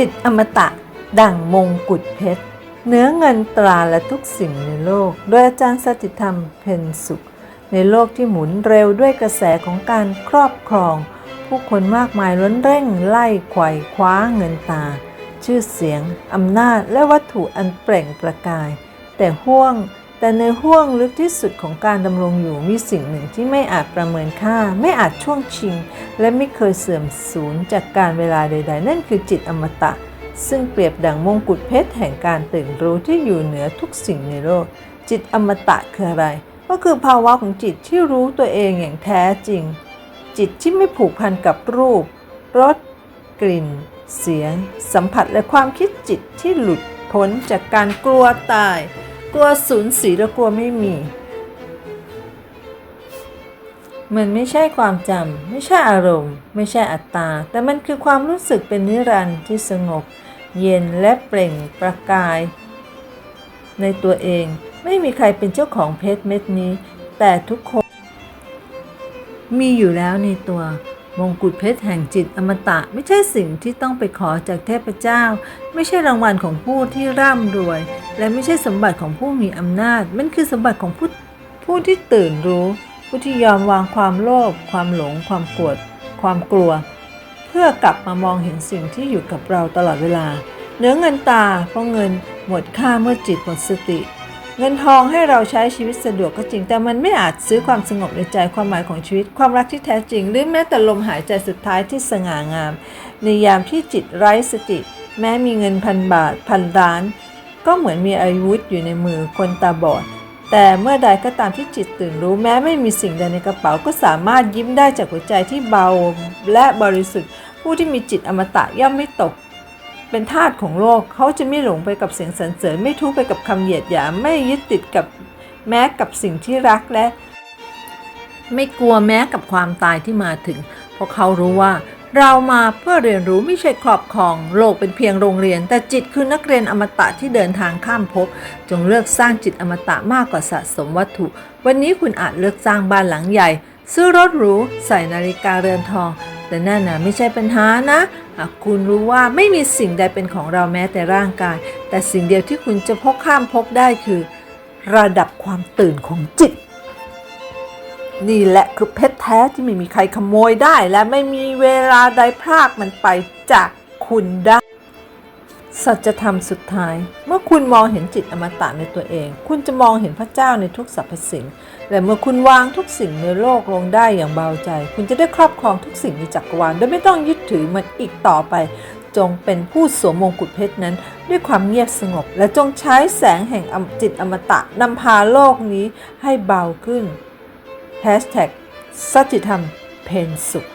จิตอมตะดั่งมงกุฎเพชร เนื้อเงินตราและทุกสิ่งในโลก โดยอาจารย์สติธรรมเพนสุข ในโลกที่หมุนเร็วด้วยกระแสของการครอบครอง ผู้คนมากมายล้นเร่งไล่ไขว่คว้าเงินตา ชื่อเสียง อำนาจและวัตถุอันเปล่งประกาย แต่ห่วง แต่ในห่วงลึกที่สุดของการดำรงอยู่มีสิ่งหนึ่งที่ไม่อาจประเมินค่า ไม่อาจช่วงชิง และไม่เคยเสื่อมสูญจากการเวลาใด ๆ นั่นคือจิตอมตะ ซึ่งเปรียบดังมงกุฎเพชรแห่งการตื่นรู้ที่อยู่เหนือทุกสิ่งในโลก จิตอมตะคืออะไร ก็คือภาวะของจิตที่รู้ตัวเองอย่างแท้จริง จิตที่ไม่ผูกพันกับรูปรสกลิ่น เสียง สัมผัสและความคิดจิตที่หลุดพ้นจากการกลัวตาย กลัวสูญเสียและกลัวไม่มี มันไม่ใช่ความจำ ไม่ใช่อารมณ์ ไม่ใช่อัตตา แต่มันคือความรู้สึกเป็นนิรันดร์ที่สงบ เย็นและเปล่งประกาย ในตัวเองไม่มีใครเป็นเจ้าของเพชรเม็ดนี้ แต่ทุกคน มีอยู่แล้วในตัว มงกุฎเพชรแห่งจิตอมตะไม่ใช่สิ่งที่ต้องไปขอจากเทพเจ้า ไม่ใช่รางวัลของผู้ที่ร่ำรวย และไม่ใช่สมบัติของผู้มีอำนาจ มันคือสมบัติของผู้ผู้ที่ตื่นรู้ ผู้ที่ยอมวางความโลภความหลง ความโกรธความกลัว เพื่อกลับมามองเห็นสิ่งที่อยู่กับเราตลอดเวลา เนื้อเงินตาเพราะเงินหมดค่าเมื่อจิตหมดสติ เงินทองให้เราใช้ชีวิตสะดวกก็จริง แต่มันไม่อาจซื้อความสงบในใจความหมายของชีวิต ความรักที่แท้จริง หรือแม้แต่ลมหายใจสุดท้ายที่สง่างาม ในยามที่จิตไร้สติ แม้มีเงินพันบาทพันล้าน ก็เหมือนมีอาวุธอยู่ในมือคนตาบอด แต่เมื่อใดก็ตามที่จิตตื่นรู้ แม้ไม่มีสิ่งใดในกระเป๋าก็สามารถยิ้มได้จากหัวใจที่เบาและบริสุทธิ์ ผู้ที่มีจิตอมตะย่อมไม่ตก เป็นทาสของโลกเขาจะไม่หลงไปกับเสียงสรรเสริญไม่ทุกไปกับคำเหยียดหยามไม่ยึดติดกับแม้กับสิ่งที่รักและ ไม่กลัวแม้กับความตายที่มาถึง เพราะเขารู้ว่า เรามาเพื่อเรียนรู้ไม่ใช่ครอบครอง โลกเป็นเพียงโรงเรียน แต่จิตคือนักเรียนอมตะที่เดินทางข้ามภพจงเลือกสร้างจิตอมตะมากกว่าสะสมวัตถุ วันนี้คุณอาจเลือกสร้างบ้านหลังใหญ่ ซื้อรถหรูใส่นาฬิกาเรือนทอง แต่นั่นนะไม่ใช่ปัญหานะหากคุณรู้ว่าไม่มีสิ่งใดเป็นของเราแม้แต่ร่างกาย แต่สิ่งเดียวที่คุณจะพกข้ามพกได้คือ ระดับความตื่นของจิต นี่แหละคือเพชรแท้ที่ไม่มีใครขโมยได้ และไม่มีเวลาใดพรากมันไปจากคุณได้ สัจธรรมสุดท้าย เมื่อคุณมองเห็นจิตอมตะในตัวเอง คุณจะมองเห็นพระเจ้าในทุกสรรพสิ่ง และเมื่อคุณวางทุกสิ่งในโลกลงได้อย่างเบาใจ คุณจะได้ครอบครองทุกสิ่งในจักรวาลโดยไม่ต้องยึดถือมันอีกต่อไป จงเป็นผู้สวมมงกุฎเพชรนั้น ด้วยความเงียบสงบ และจงใช้แสงแห่งจิตอมตะนำพาโลกนี้ให้เบาขึ้น Hashtag สัจธรรมเพนสุข